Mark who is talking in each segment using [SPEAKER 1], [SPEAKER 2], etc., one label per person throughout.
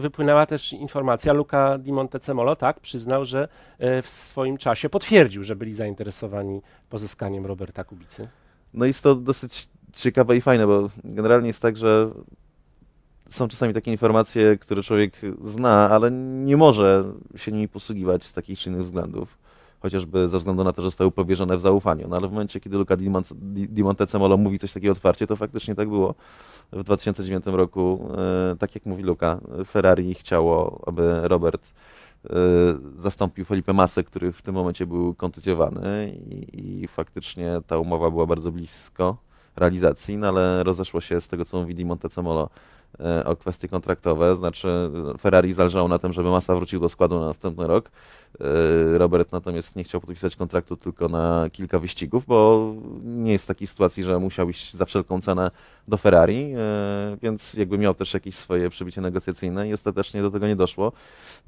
[SPEAKER 1] Wypłynęła też informacja, Luca Di Montezemolo, tak, przyznał, że e, w swoim czasie potwierdził, że byli zainteresowani pozyskaniem Roberta Kubicy.
[SPEAKER 2] No jest to dosyć ciekawe i fajne, bo generalnie jest tak, że są czasami takie informacje, które człowiek zna, ale nie może się nimi posługiwać z takich czy innych względów. Chociażby ze względu na to, że zostały powierzone w zaufaniu. No ale w momencie, kiedy Luca Di Mon- Di- Di Montezemolo mówi coś takiego otwarcie, to faktycznie tak było. W 2009 roku, e, tak jak mówi Luca, Ferrari chciało, aby Robert e, zastąpił Felipe Masę, który w tym momencie był kontuzjowany i, faktycznie ta umowa była bardzo blisko realizacji, no ale rozeszło się z tego, co mówi Di Montezemolo e, o kwestie kontraktowe, znaczy e, Ferrari zależało na tym, żeby Massa wrócił do składu na następny rok. E, Robert natomiast nie chciał podpisać kontraktu tylko na kilka wyścigów, bo nie jest takiej sytuacji, że musiał iść za wszelką cenę do Ferrari, e, więc jakby miał też jakieś swoje przybicie negocjacyjne i ostatecznie do tego nie doszło.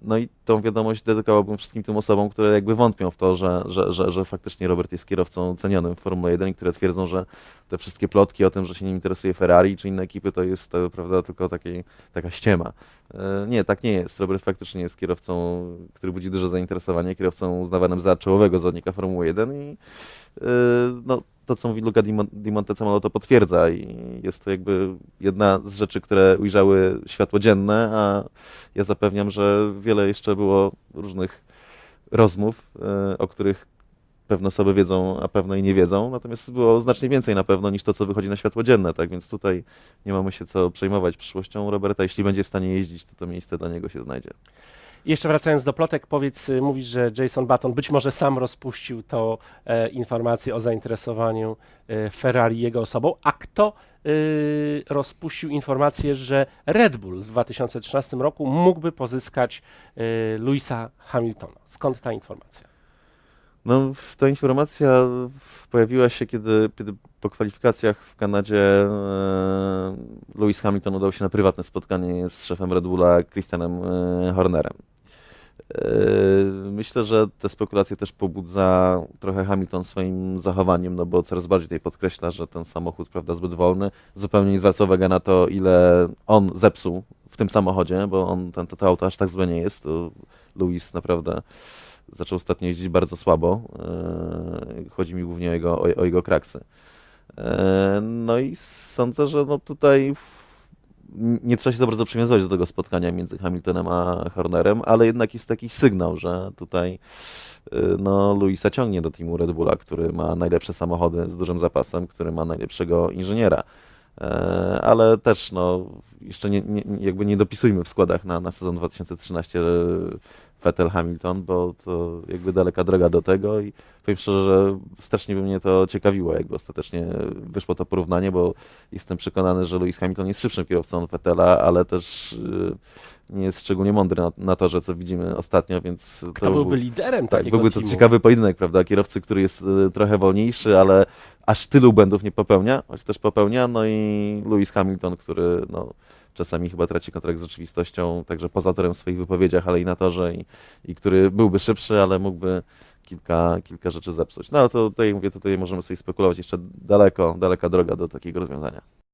[SPEAKER 2] No i tą wiadomość dedykowałbym wszystkim tym osobom, które jakby wątpią w to, że, że, że, że faktycznie Robert jest kierowcą cenionym w Formule 1 i które twierdzą, że te wszystkie plotki o tym, że się nie interesuje Ferrari czy inne ekipy, to jest prawda, tylko takiej, taka ściema. E, Nie, tak nie jest. Robert faktycznie jest kierowcą, który budzi duże zainteresowanie, kierowcą uznawanym za czołowego zawodnika Formuły 1 i e, no, to, co mówi Luca Di Mon- Di Montezemolo, to potwierdza i jest to jakby jedna z rzeczy, które ujrzały światło dzienne, a ja zapewniam, że wiele jeszcze było różnych rozmów, e, o których pewne osoby wiedzą, a pewne i nie wiedzą, natomiast było znacznie więcej na pewno niż to, co wychodzi na światło dzienne, tak więc tutaj nie mamy się co przejmować przyszłością Roberta, jeśli będzie w stanie jeździć, to to miejsce dla niego się znajdzie.
[SPEAKER 1] Jeszcze wracając do plotek, powiedz, y, mówisz, że Jason Button być może sam rozpuścił to e, informację o zainteresowaniu e, Ferrari jego osobą, a kto y, rozpuścił informację, że Red Bull w 2013 roku mógłby pozyskać y, Louisa Hamiltona? Skąd ta informacja?
[SPEAKER 2] No, ta informacja pojawiła się, kiedy, kiedy po kwalifikacjach w Kanadzie e, Lewis Hamilton udał się na prywatne spotkanie z szefem Red Bulla Christianem e, Hornerem. E, Myślę, że te spekulacje też pobudza trochę Hamilton swoim zachowaniem, no bo coraz bardziej tutaj podkreśla, że ten samochód, prawda, zbyt wolny, zupełnie nie zwraca uwagi na to, ile on zepsuł w tym samochodzie, bo on, ten, to auto aż tak złe nie jest. To Lewis naprawdę zaczął ostatnio jeździć bardzo słabo. E, Chodzi mi głównie o jego, o, jego kraksy. E, No i sądzę, że no tutaj nie trzeba się za bardzo przywiązywać do tego spotkania między Hamiltonem a Hornerem, ale jednak jest taki sygnał, że tutaj e, no, Luisa ciągnie do teamu Red Bulla, który ma najlepsze samochody z dużym zapasem, który ma najlepszego inżyniera. Ale też no, jeszcze nie, nie, jakby nie dopisujmy w składach na, na sezon 2013 Vettel Hamilton, bo to jakby daleka droga do tego i powiem szczerze, że strasznie by mnie to ciekawiło, jakby ostatecznie wyszło to porównanie, bo jestem przekonany, że Lewis Hamilton jest szybszym kierowcą od Vettela, ale też y, nie jest szczególnie mądry na, na torze, co widzimy ostatnio, więc
[SPEAKER 1] Kto byłby liderem
[SPEAKER 2] tak,
[SPEAKER 1] takiego
[SPEAKER 2] byłby to
[SPEAKER 1] teamu?
[SPEAKER 2] ciekawy pojedynek, prawda? Kierowcy, który jest y, trochę wolniejszy, ale aż tylu błędów nie popełnia, choć też popełnia, no i Lewis Hamilton, który no, czasami chyba traci kontakt z rzeczywistością, także poza torem w swoich wypowiedziach, ale i na torze i, i który byłby szybszy, ale mógłby kilka, kilka rzeczy zepsuć. No ale to tutaj mówię, tutaj możemy sobie spekulować jeszcze daleko, daleka droga do takiego rozwiązania.